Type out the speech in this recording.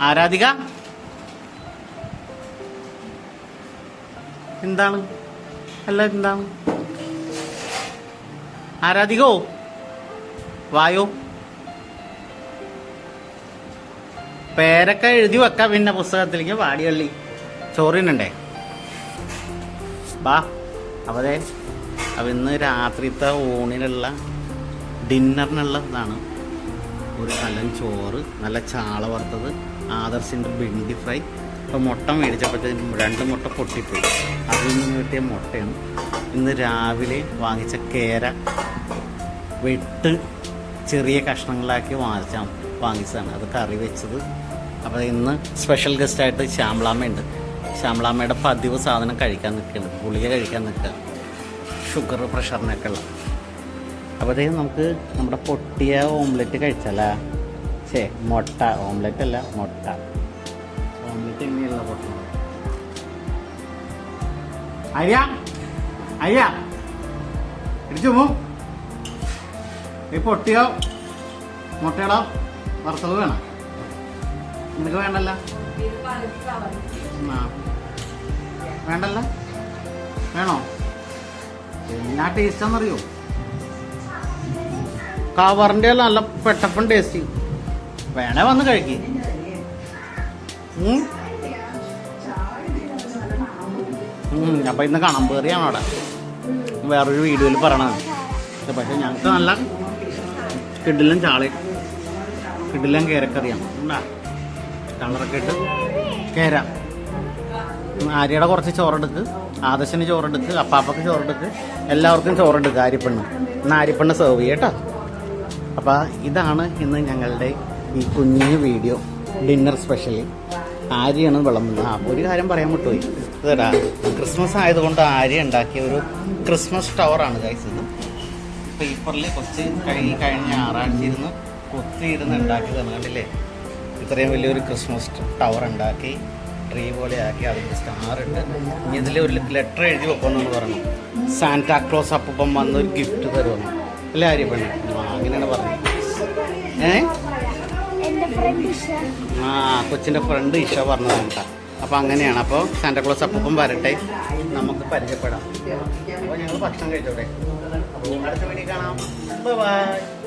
ആരാധിക? എന്താണ്? അല്ല എന്താണ്? ആരാധികോ? വായോ? പേരൊക്കെ എഴുതി വെക്കാം പിന്നെ പുസ്തകത്തിലേക്ക് വാടിയള്ളി. ചോറിനുണ്ടേ? ബാ അവതെ അവ ഇന്ന് രാത്രിത്തെ ഊണിനുള്ള ഡിന്നറിനുള്ള ഇതാണ്. ഒരു നല്ല ചോറ് നല്ല ചാള വറുത്തത്. ആദർശിന്റെ ബിണ്ടി ഫ്രൈ. അപ്പോൾ മുട്ട മേടിച്ചപ്പോഴത്തേക്കും രണ്ട് മുട്ട പൊട്ടിപ്പോയി. അതിൽ നിന്ന് കിട്ടിയ മുട്ടയാണ് ഇന്ന് രാവിലെ വാങ്ങിച്ച കേര. വെട്ട് ചെറിയ കഷ്ണങ്ങളാക്കി വാങ്ങിച്ച വാങ്ങിച്ചതാണ്. അത് കറി വെച്ചത്. അപ്പോൾ ഇന്ന് സ്പെഷ്യൽ ഗസ്റ്റായിട്ട് ശ്യാമളാമ്മയുണ്ട്. ശ്യാമളാമ്മയുടെ പതിവ് സാധനം കഴിക്കാൻ നിൽക്കുകയാണ്. ഗുളിക കഴിക്കാൻ നിൽക്കുക. ഷുഗർ പ്രഷറിനൊക്കെ ഉള്ള അപ്പോഴത്തേക്കും നമുക്ക് നമ്മുടെ പൊട്ടിയ ഓംലെറ്റ് കഴിച്ചാലാ. ശേ മുട്ട ഓംലെറ്റ് അല്ല മുട്ട. ഓംലെറ്റ് എങ്ങനെയുള്ള മുട്ട അയ്യ അയ്യ. ഇടിച്ചു പോ ഈ പൊട്ടിയോ? മുട്ടയുടെ വറുത്തത് വേണം? നിനക്ക് വേണ്ടല്ല. വേണ്ടല്ല? വേണോ? എന്നാ ടേസ്റ്റ് എന്നറിയോ കവറിന്റെ നല്ല പെട്ടപ്പം ടേസ്റ്റ് വേണേ വന്ന് കഴിക്ക്. അപ്പൊ ഇന്ന് കണമ്പേറിയാണ് അവിടെ. വേറൊരു വീഡിയോയിൽ പറയണത് പക്ഷെ ഞങ്ങൾക്ക് നല്ല കിഡിലും ചാളി. കിഡിലും കേരക്കറിയാണ്. ഉണ്ടാ? കളറൊക്കെ ഇട്ട് കേര. ആര്യയുടെ കുറച്ച് ചോറെടുക്ക്. ആദശന് ചോറെടുക്ക്. അപ്പാപ്പക്ക് ചോറെടുക്ക്. എല്ലാവർക്കും ചോറെടുക്ക് ആര്യപ്പെണ്ണ്. ഇന്ന് ആര്യപ്പെണ്ണ് സെർവ് ചെയ്യട്ടോ അപ്പോൾ ഇതാണ് ഇന്ന് ഞങ്ങളുടെ ഈ കുഞ്ഞു വീഡിയോ ഡിന്നർ സ്പെഷ്യൽ ആര്യയാണ് വിളമ്പുന്നത്. ആ ഒരു കാര്യം പറയാൻ വിട്ടുപോയി. ഇതടാ ക്രിസ്മസ് ആയതുകൊണ്ട് ആര്യ ഉണ്ടാക്കിയ ഒരു ക്രിസ്മസ് ടവറാണ് ഗൈസ് ഇത്. പേപ്പറിൽ കുറച്ച് കഴിഞ്ഞ് കഴിഞ്ഞ ആറാഴ്ച ഇരുന്ന് കൊത്തി ഉണ്ടാക്കിയതാണ് കണ്ടില്ലേ? ഇത്രയും വലിയൊരു ക്രിസ്മസ് ടവർ ഉണ്ടാക്കി ട്രീ പോലെ ആക്കി അതിൽ സ്റ്റാർ ഇട്ട് ഇനി ഇതിൽ ഒരു ലെറ്റർ എഴുതി വെക്കുമെന്നാണ് പറഞ്ഞു സാന്റാക്ലോസ് അപ്പം വന്ന് ഒരു ഗിഫ്റ്റ് തരുമെന്ന്. അല്ലേ ആര്യ പെണ്ണ് അങ്ങനെയാണ് പറഞ്ഞത്. ഏ? എന്റെ ഫ്രണ്ട് ഇഷ ആ കൊച്ചിന്റെ ഫ്രണ്ട് ഇഷ പറഞ്ഞതാണ് കേട്ടോ. അപ്പോൾ അങ്ങനെയാണ്. അപ്പോൾ സാന്റക്ലോസ് അപ്പം വരട്ടെ. നമുക്ക് പരിചയപ്പെടാം. അപ്പോൾ ഞങ്ങൾ ഭക്ഷണം കഴിച്ചോട്ടെ. അപ്പോൾ അടുത്ത വീട്ടിൽ കാണാം. ബൈ